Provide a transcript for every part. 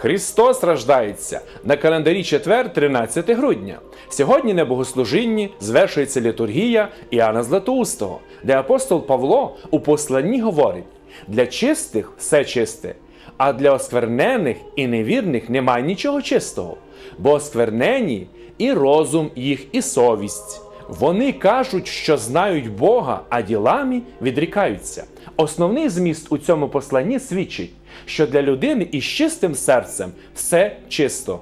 Христос рождається на календарі четвер, 13 грудня. Сьогодні на богослужінні звершується літургія Іоанна Златоустого, де апостол Павло у посланні говорить: для чистих все чисте, а для осквернених і невірних немає нічого чистого, бо осквернені і розум їх, і совість. Вони кажуть, що знають Бога, а ділами відрікаються. Основний зміст у цьому посланні свідчить, що для людини із чистим серцем все чисто.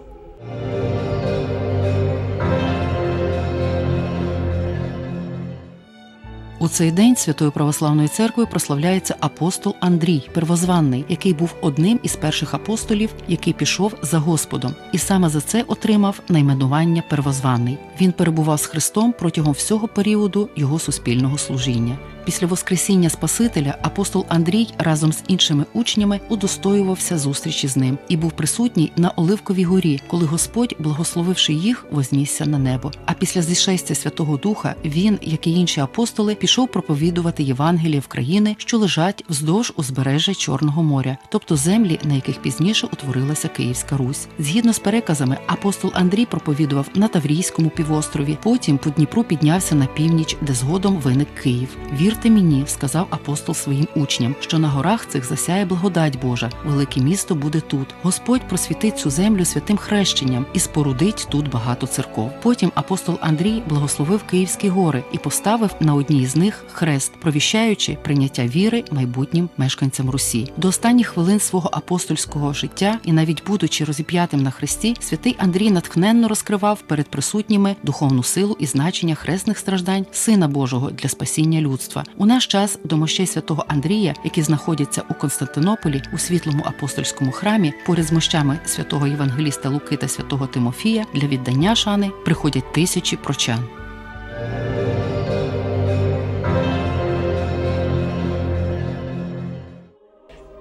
У цей день Святою Православною церквою прославляється апостол Андрій Первозванний, який був одним із перших апостолів, який пішов за Господом, і саме за це отримав найменування Первозванний. Він перебував з Христом протягом всього періоду його суспільного служіння. Після Воскресіння Спасителя апостол Андрій разом з іншими учнями удостоювався зустрічі з ним і був присутній на Оливковій горі, коли Господь, благословивши їх, вознісся на небо. А після зішестя Святого Духа він, як і інші апостоли, пішов проповідувати Євангеліє в країни, що лежать вздовж узбережжя Чорного моря, тобто землі, на яких пізніше утворилася Київська Русь. Згідно з переказами, апостол Андрій проповідував на Таврійському півострові, потім по Дніпру піднявся на північ, де згодом виник Київ. Вірте мені, сказав апостол своїм учням, що на горах цих засяє благодать Божа. Велике місто буде тут. Господь просвітить цю землю святим хрещенням і спорудить тут багато церков. Потім апостол Андрій благословив Київські гори і поставив на одній з них хрест, провіщаючи прийняття віри майбутнім мешканцям Русі. До останніх хвилин свого апостольського життя і навіть будучи розіп'ятим на хресті, святий Андрій натхненно розкривав перед присутніми духовну силу і значення хресних страждань Сина Божого для спасіння людства. У наш час до мощей святого Андрія, які знаходяться у Константинополі у світлому апостольському храмі, поряд з мощами святого Євангеліста Луки та святого Тимофія для віддання шани приходять тисячі прочан.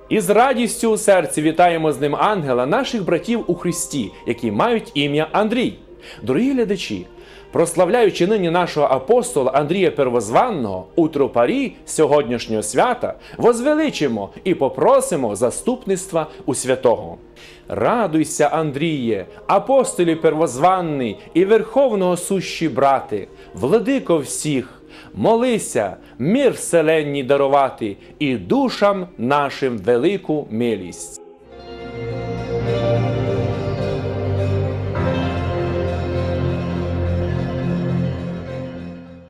І з радістю у серці вітаємо з ним ангела наших братів у Христі, які мають ім'я Андрій. Дорогі глядачі, прославляючи нині нашого апостола Андрія Первозванного у тропарі сьогоднішнього свята, возвеличимо і попросимо заступництва у святого. Радуйся, Андріє, апостолі первозванний і верховного сущі брати, владико всіх. Молися, мир вселенній дарувати і душам нашим велику милість.